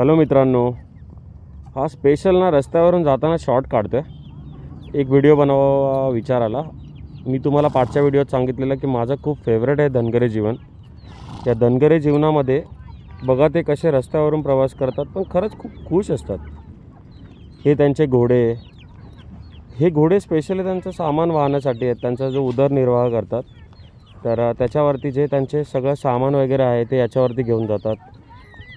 Hello मित्रांनो हा special ना रस्त्यावरून जाताना शॉर्ट काढतो आहे एक व्हिडिओ बनवा विचार आला मी तुम्हाला पाठच्या व्हिडिओत सांगितलेलं की माझं खूप फेवरेट आहे धनगरे जीवन. या धनगरे जीवनामध्ये बघा ते कसे रस्त्यावरून प्रवास करतात पण खरंच खूप खुश असतात. हे त्यांचे घोडे. हे घोडे स्पेशली त्यांचं सामान वाहण्यासाठी आहेत त्यांचा जो उदरनिर्वाह करतात. तर त्याच्यावरती जे त्यांचे सगळं सामान वगैरे आहे ते याच्यावरती घेऊन जातात.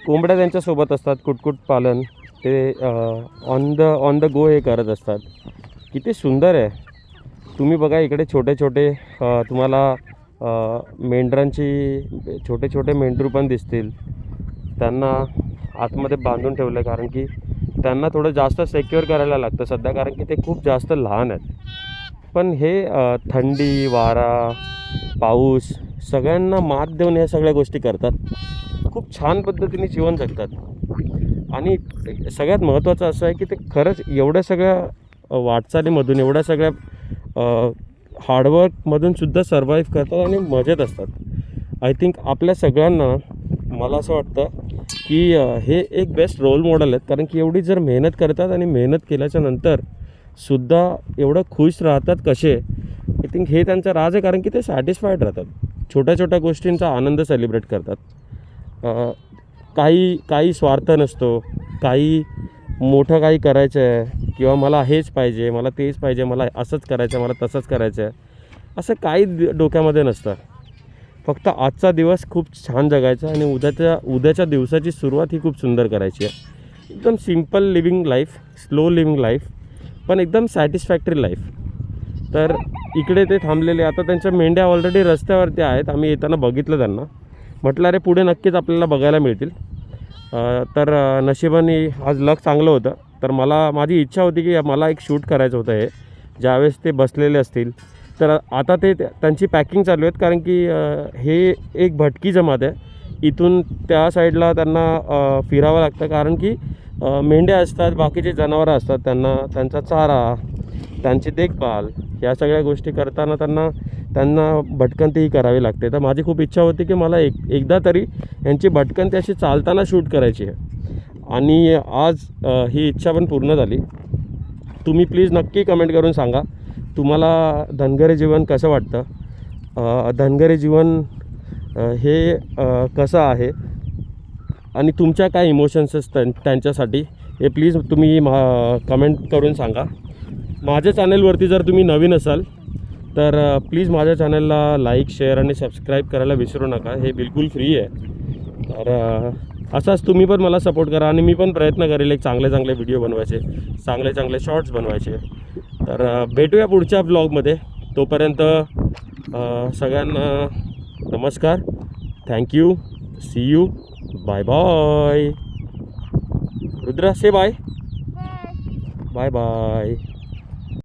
कोंबड्या त्यांच्यासोबत असतात कुटकुट पालन ते on the on the go हे करत असतात. किती सुंदर आहे. तुम्ही बघा इकडे छोटे छोटे तुम्हाला मेंढरांची छोटे छोटे मेंढरू पण दिसतील. त्यांना आतमध्ये बांधून ठेवलं आहे कारण की त्यांना थोडं जास्त सेक्युअर करायला लागतं सध्या कारण की ते खूप जास्त लहान आहेत. पण हे थंडी वारा पाऊस सगळ्यांना मात देऊन ह्या सगळ्या गोष्टी करतात. खूप छान पद्धतीने जीवन जगतात. आणि सगळ्यात महत्त्वाचं असं आहे की ते खरंच एवढ्या सगळ्या वाटचालीमधून एवढ्या सगळ्या हार्डवर्कमधून सुद्धा सर्वाईव्ह करतात आणि मजेत असतात. आय थिंक आपल्या सगळ्यांना मला असं वाटतं की हे एक बेस्ट रोल मॉडेल आहेत. कारण की एवढी जर मेहनत करतात आणि मेहनत केल्याच्यानंतर सुद्धा एवढं खुश राहतात कसे? आय थिंक हे त्यांचं राज आहे. कारण की ते सॅटिस्फाईड राहतात. छोट्या छोट्या गोष्टींचा आनंद सेलिब्रेट करतात. काही काही स्वार्थ नसतो. काही मोठं काही करायचं आहे किंवा मला हेच पाहिजे मला तेच पाहिजे मला असंच करायचं आहे मला तसंच करायचं आहे असं काही डोक्यामध्ये नसतं. फक्त आजचा दिवस खूप छान जगायचा आणि उद्याच्या उद्याच्या दिवसाची सुरुवात ही खूप सुंदर करायची आहे. एकदम simple living life slow living life पण एकदम सॅटिस्फॅक्टरी लाईफ तर इकडे ते थांबलेले आता त्यांच्या मेंढ्या ऑलरेडी रस्त्यावरती आहेत आम्ही येताना बघितलं त्यांना. म्हटलं अरे पुढे नक्कीच आपल्याला बघायला मिळतील. तर नशिबाने आज लक चांगलं होतं. तर मला माझी इच्छा होती की मला एक शूट करायचं होतं हे. ज्यावेळेस ते बसलेले असतील. तर आता ते त्यांची पॅकिंग चालू आहेत. कारण की हे एक भटकी जमात आहे. इथून त्या साईडला त्यांना फिरावं लागतं. कारण की मेंढ्या असतात बाकीचे जनावरं असतात. त्यांना त्यांचा चारा त्यांची देखभाल या सगळ्या गोष्टी करताना त्यांना त्यांना भटकंतीही करावी लागते. तर माझी खूप इच्छा होती की मला एक एकदा तरी यांची भटकंती अशी चालताना शूट करायची आहे. आणि आज ही इच्छा पण पूर्ण झाली. तुम्ही प्लीज नक्की कमेंट करून सांगा तुम्हाला धनगरी जीवन कसं वाटतं? धनगरे धनगरी जीवन हे कसं आहे? आणि तुमच्या काय इमोशन्स त्यां त्यांच्यासाठी? हे प्लीज तुम्ही मा कमेंट करून सांगा. माझ्या चॅनलवरती जर तुम्ही नवीन असाल तर प्लीज माझ्या चॅनलला लाईक शेअर आणि सबस्क्राईब करायला विसरू नका. हे बिलकुल फ्री आहे. तर असाच तुम्ही पण मला सपोर्ट करा आणि मी पण प्रयत्न करेल एक चांगले चांगले व्हिडिओ बनवायचे चांगले चांगले शॉर्ट्स बनवायचे. तर भेटूया पुढच्या ब्लॉगमध्ये तोपर्यंत सगळ्यांना नमस्कार. Thank you see you bye bye Rudra say bye bye bye